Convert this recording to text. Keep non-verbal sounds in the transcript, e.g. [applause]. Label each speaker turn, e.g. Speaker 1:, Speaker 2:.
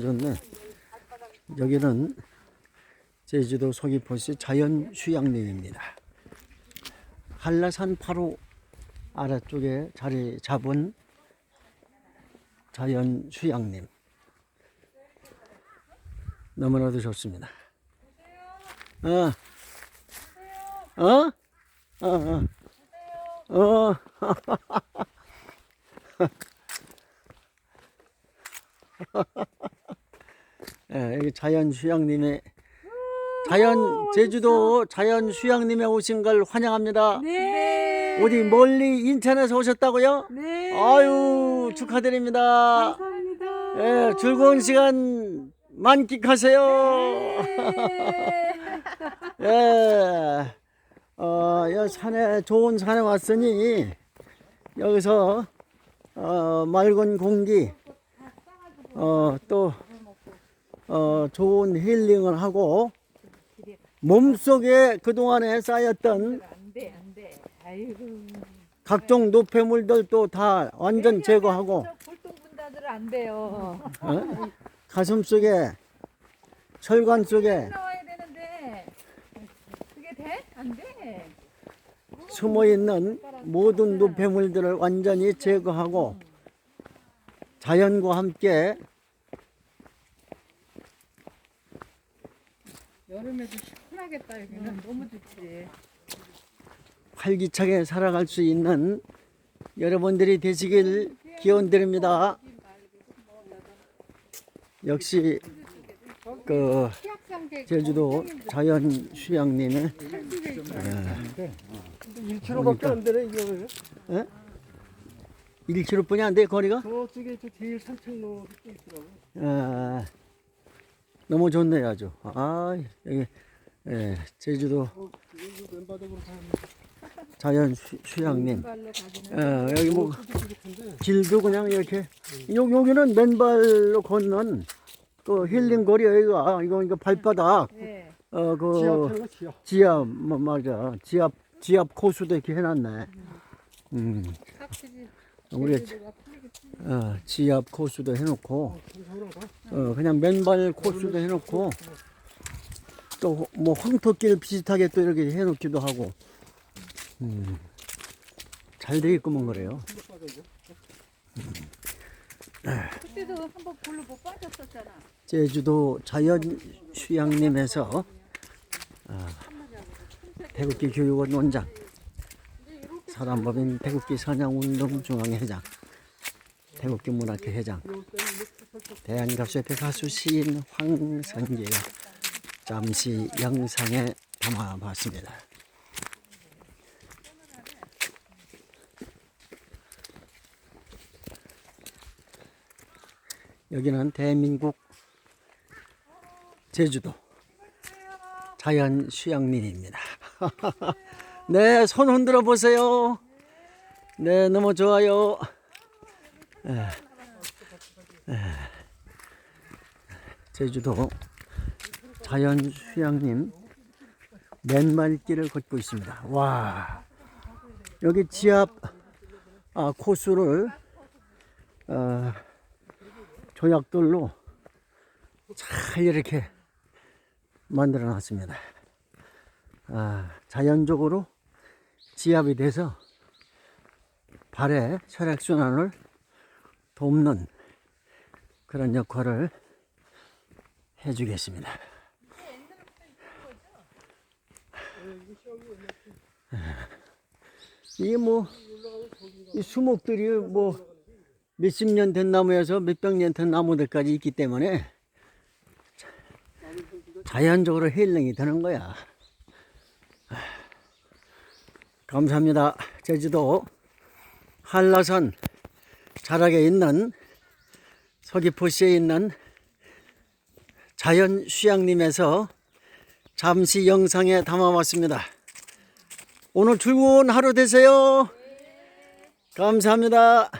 Speaker 1: 좋네. 여기는 제주도 서귀포시 자연휴양림입니다. 한라산 바로 아래쪽에 자리 잡은 자연휴양림. 너무나도 좋습니다. 어, 어, 어, 어, 어. [laughs] 예, 여기 자연 휴양림에 자연 제주도 자연 휴양림에 오신 걸 환영합니다.
Speaker 2: 네.
Speaker 1: 어디 멀리 인천에서 오셨다고요?
Speaker 2: 네.
Speaker 1: 아유 축하드립니다.
Speaker 2: 감사합니다.
Speaker 1: 예, 즐거운 시간 만끽하세요.
Speaker 2: 네. [laughs]
Speaker 1: 예, 어, 여 산에 좋은 산에 왔으니 여기서 어, 맑은 공기, 어, 또 어, 좋은 힐링을 하고 몸속에 그동안에 쌓였던. 각종 노폐물들도 다 완전 제거하고
Speaker 2: 분다들 안 돼요.
Speaker 1: 어? 가슴 속에 혈관 속에
Speaker 2: 나와야 되는데 그게 돼? 안 돼.
Speaker 1: 숨어 있는 모든 노폐물들을 완전히 제거하고 자연과 함께
Speaker 2: 여름에도 시원하겠다 여기는 너무 좋지.
Speaker 1: 활기차게 살아갈 수 있는 여러분들이 되시길 기원드립니다. 역시 그 제주도 자연 휴양림의
Speaker 3: 1km밖에 안 되네 이거.
Speaker 1: 1km뿐이 안 돼 거리가?
Speaker 3: 저쪽에 저 제일 산책로 또 있더라고.
Speaker 1: 아, 너무 좋네요 아주. 아 여기 예, 제주도
Speaker 3: 어, 이거
Speaker 1: 자연휴양림.
Speaker 2: 발로 가기는
Speaker 1: 어, 여기 뭐
Speaker 3: 뾰족뾰족한데
Speaker 1: 길도 그냥 이렇게 요 여기는 맨발로 걷는 그 힐링 거리 여기가 이거 이거 발바닥
Speaker 2: 네.
Speaker 1: 어 그
Speaker 3: 지압하는 거 지압.
Speaker 1: 지압 뭐 맞아 지압 지압 코스도 이렇게 해놨네. 음
Speaker 2: 확실히
Speaker 1: 우리. 어, 지압 코스도 해놓고. 어 그냥 맨발 코스도 해놓고 또 뭐 황토길 비슷하게 또 이렇게 해놓기도 하고 음잘 돼 있구먼 그래요.
Speaker 2: 그때도 한번 볼로 못 빠졌었잖아.
Speaker 1: 제주도 자연휴양림에서 아, 태극기 교육원 원장, 사람법인 태극기 사냥운동 중앙회장, 태극기 문학회 회장, 대한가수협회 가수 시인 황선기가 잠시 영상에 담아봤습니다. 여기는 대민국 제주도 자연휴양림입니다. [laughs] 네, 손 흔들어 보세요. 네, 너무 좋아요. 예. 예. 제주도 자연 휴양림 맨발길을 걷고 있습니다. 와, 여기 지압 아, 코스를 어, 조약돌로 잘 이렇게 만들어 놨습니다. 아, 자연적으로 지압이 돼서 발의 혈액순환을 돕는 그런 역할을 해주겠습니다. 이게 뭐, 이 수목들이 뭐, 몇십 년 된 나무에서 몇백 년 된 나무들까지 있기 때문에 자연적으로 힐링이 되는 거야. 아, 감사합니다. 제주도 한라산 자락에 있는 서귀포시에 있는 자연휴양림에서 잠시 영상에 담아봤습니다. 오늘 즐거운 하루 되세요. 감사합니다.